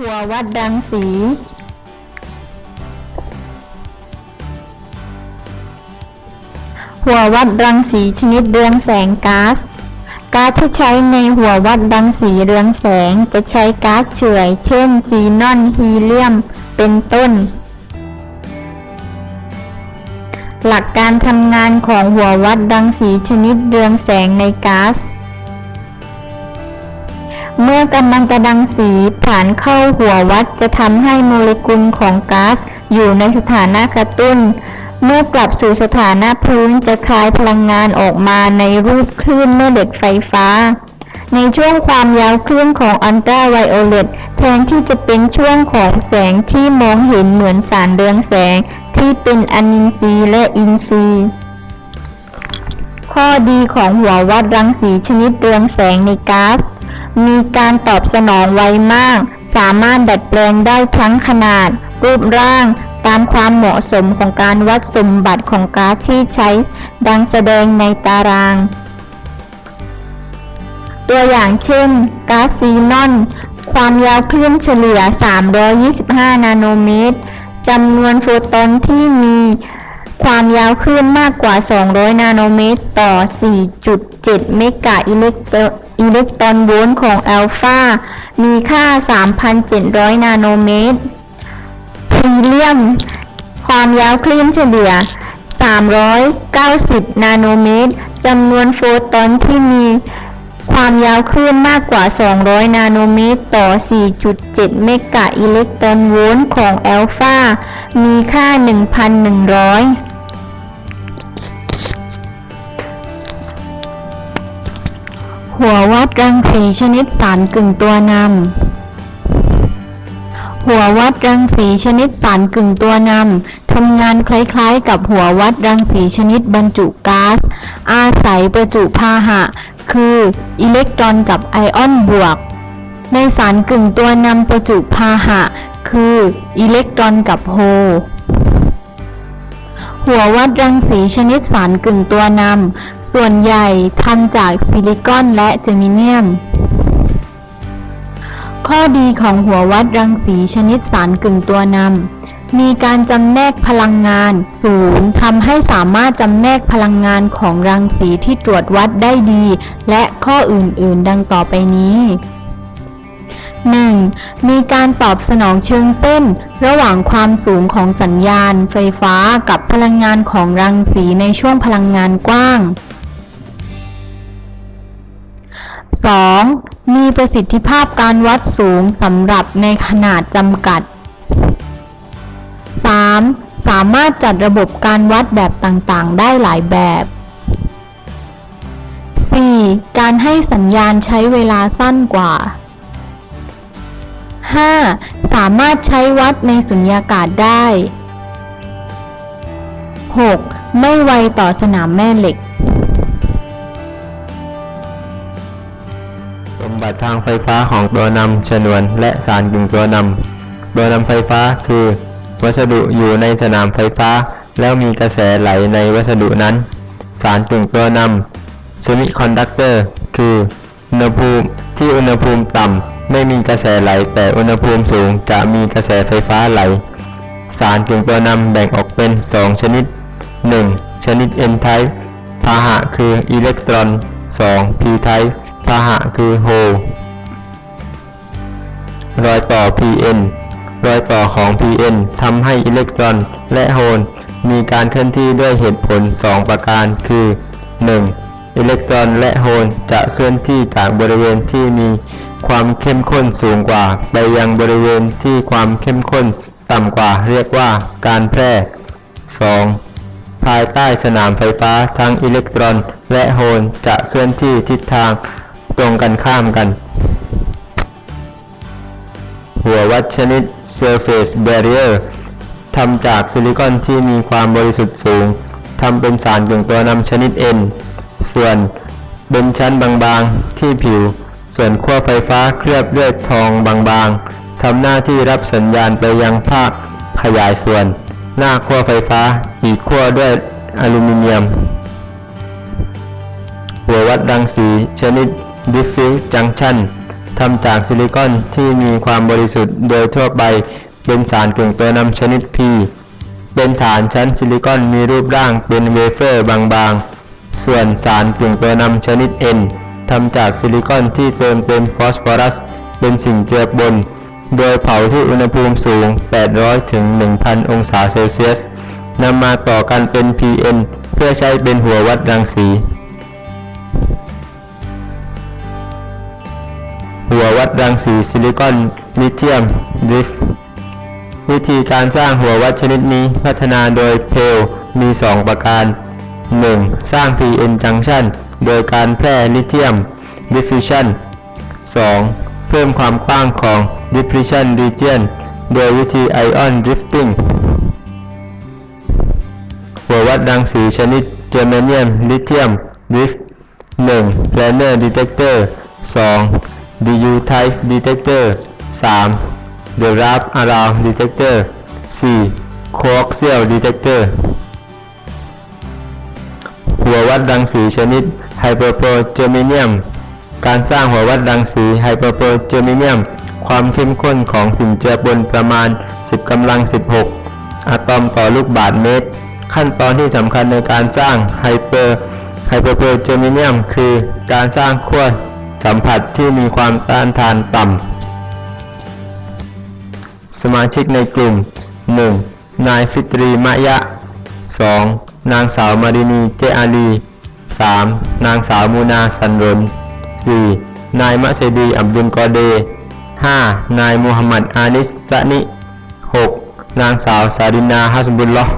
หัววัดรังสีหัววัดรังสีชนิดเรืองแสงก๊าซ ก๊าซที่ใช้ในหัววัดรังสีเรืองแสงจะใช้ก๊าซเฉื่อย เช่น ซีนอนฮีเลียม เป็นต้น หลักการทำงานของหัววัดรังสีชนิดเรืองแสงในก๊าซ เมื่อกำลังกระดังสีผ่านเข้าหัววัดจะทำให้โมเลกุลของก๊าซอยู่ในสถานะกระตุ้น เมื่อกลับสู่สถานะพื้นจะคลายพลังงานออกมาในรูปคลื่นแม่เหล็กไฟฟ้า ในช่วงความยาวคลื่นของอัลตราไวโอเลตแทนที่จะเป็นช่วงของแสงที่มองเห็นเหมือนสารเรืองแสงที่เป็นอนินทรีย์และอินทรีย์ข้อดีของหัววัดรังสีชนิดเรืองแสงในก๊าซ มีการตอบสนองไวมาก สามารถดัดแปลงได้ทั้งขนาด รูปร่าง ตามความเหมาะสมของการวัดสมบัติของก๊าซที่ใช้ ดังแสดงในตาราง ตัวอย่างเช่น ก๊าซซีนอน ความยาวคลื่นเฉลี่ย 325 นาโนเมตรจำนวนโฟตอนที่มีความยาวคลื่นมากกว่า 200 นาโนเมตร ต่อ 4.7 เมกะอิเล็กตร อิเล็กตรอนโวลต์ของอัลฟา มีค่า 3,700 นาโนเมตรฮีเลียม ความยาวคลื่นเฉลี่ย 390 นาโนเมตร จำนวนโฟตอนที่มีความยาวคลื่นมากกว่า 200 นาโนเมตร ต่อ 4.7 เมกะอิเล็กตรอนโวลต์ของอัลฟา มีค่า 1,100 หัววัดรังสีชนิดสารกึ่งตัวนำ หัววัดรังสีชนิดสารกึ่งตัวนำทำงานคล้ายๆ กับหัววัดรังสีชนิดบรรจุก๊าซ อาศัยประจุพาหะ คืออิเล็กตรอนกับไอออนบวก ในสารกึ่งตัวนำประจุพาหะ คืออิเล็กตรอนกับโฮล หัววัดรังสีชนิดสารกึ่งตัวนำ ส่วนใหญ่ทำจากซิลิคอนและเจอมิเนียม ข้อดีของหัววัดรังสีชนิดสารกึ่งตัวนำ มีการจำแนกพลังงานศูนย์ทำให้สามารถจำแนกพลังงานของรังสีที่ตรวจวัดได้ดี และข้ออื่นๆ ดังต่อไปนี้ 1. มีการตอบสนองเชิงเส้น ระหว่างความสูงของสัญญาณ ไฟฟ้ากับพลังงานของรังสีในช่วงพลังงานกว้าง 2. มีประสิทธิภาพการวัดสูงสำหรับในขนาดจำกัด 3. สามารถจัดระบบการวัดแบบต่างๆ ได้หลายแบบ 4. การให้สัญญาณใช้เวลาสั้นกว่า 5. สามารถใช้วัดในสุญญากาศได้ 6. ไม่ไวต่อสนามแม่เหล็ก สมบัติทางไฟฟ้าของตัวนำชนวนและสารกึ่งตัวนำตัวนำไฟฟ้าคือ วัสดุอยู่ในสนามไฟฟ้า แล้วมีกระแสไหลในวัสดุนั้น สารกึ่งตัวนำเซมิคอนดักเตอร์คือ อุณหภูมิที่อุณหภูมิต่ำ ไม่มีกระแสไหลแต่อุณหภูมิสูงจะมีกระแสไฟฟ้าไหล สารกึ่งตัวนำแบ่งออกเป็น 2 ชนิด 1. ชนิด N type พาหะคืออิเล็กตรอน 2. P type พาหะคือโฮลรอยต่อ Pn รอยต่อของ Pn ทำให้อิเล็กตรอนและโฮลมีการเคลื่อนที่ด้วยเหตุผล 2 ประการคือ 1. อิเล็กตรอนและโฮลจะเคลื่อนที่จากบริเวณที่มี ความเข้มข้นสูงกว่า ไปยังบริเวณที่ความเข้มข้นต่ำกว่าเรียกว่าการแพร่ 2. ภายใต้สนามไฟฟ้าทั้งอิเล็กตรอนและโฮลจะเคลื่อนที่ทิศทางตรงกันข้ามกัน หัววัดชนิด Surface Barrier ทำจากซิลิคอนที่มีความบริสุทธิ์สูงทำเป็นสารกึ่งตัวนำชนิด N ส่วนเป็นชั้นบางๆที่ผิว ส่วนขั้วไฟฟ้าเคลือบด้วยทองบางๆทำหน้าที่รับสัญญาณไปยังภาคขยายส่วน หน้าขั้วไฟฟ้าอีกขั้วด้วยอลูมิเนียม หัววัดรังสีชนิด Diffuse Junction ทำจากซิลิคอนที่มีความบริสุทธิ์โดยทั่วไปเป็นสารกลุ่มตัวนำชนิด P เป็นฐานชั้นซิลิคอนมีรูปร่างเป็นเวเฟอร์บางๆ ส่วนสารกลุ่มตัวนำชนิด N ทำจากซิลิคอนที่เติมเต็มฟอสฟอรัส เป็นสิ่งเจือปน โดยเผาที่อุณหภูมิสูง 800 ถึง 1,000 องศาเซลเซียสนำมาต่อกันเป็น PN เพื่อใช้เป็นหัววัดรังสี หัววัดรังสีซิลิคอนลิเธียมดริฟวิธีการสร้างหัววัดชนิดนี้พัฒนาโดยเพลมี 2 ประการ 1. สร้าง PN junction โดยการแพร่ลิเธียม diffusion 2. เพิ่มความกว้างของ depletion region โดยวิธี ion drifting หัววัดรังสีชนิดเจอร์เมเนียมลิเธียมดริฟ 1. planar detector 2. DU type detector 3. the wrap around detector 4. coaxial detector หัววัดรังสีชนิด ไฮเปอร์โปรเจอร์มิเนียม การสร้างหัววัดรังสีไฮเปอร์โปรเจอร์มิเนียม ความเข้มข้นของสิ่งเจือปนประมาณ 10กำลัง 16 อะตอมต่อลูกบาศก์เมตร ขั้นตอนที่สำคัญในการสร้างไฮเปอร์ไฮเปอร์โปรเจอร์มิเนียม คือการสร้างขั้วสัมผัสที่มีความต้านทานต่ำ สมาชิกในกลุ่ม 1. นายฟิตรีมะยะ 2. นางสาวมารินีเจอาลี 3. นางสาวมูนาสันรน 4. นายมะเซดีอับดุลกอเด 5. นายมูฮัมหมัดอานิสซะนิ 6. นางสาวซาดินาฮัสบุลลอฮ์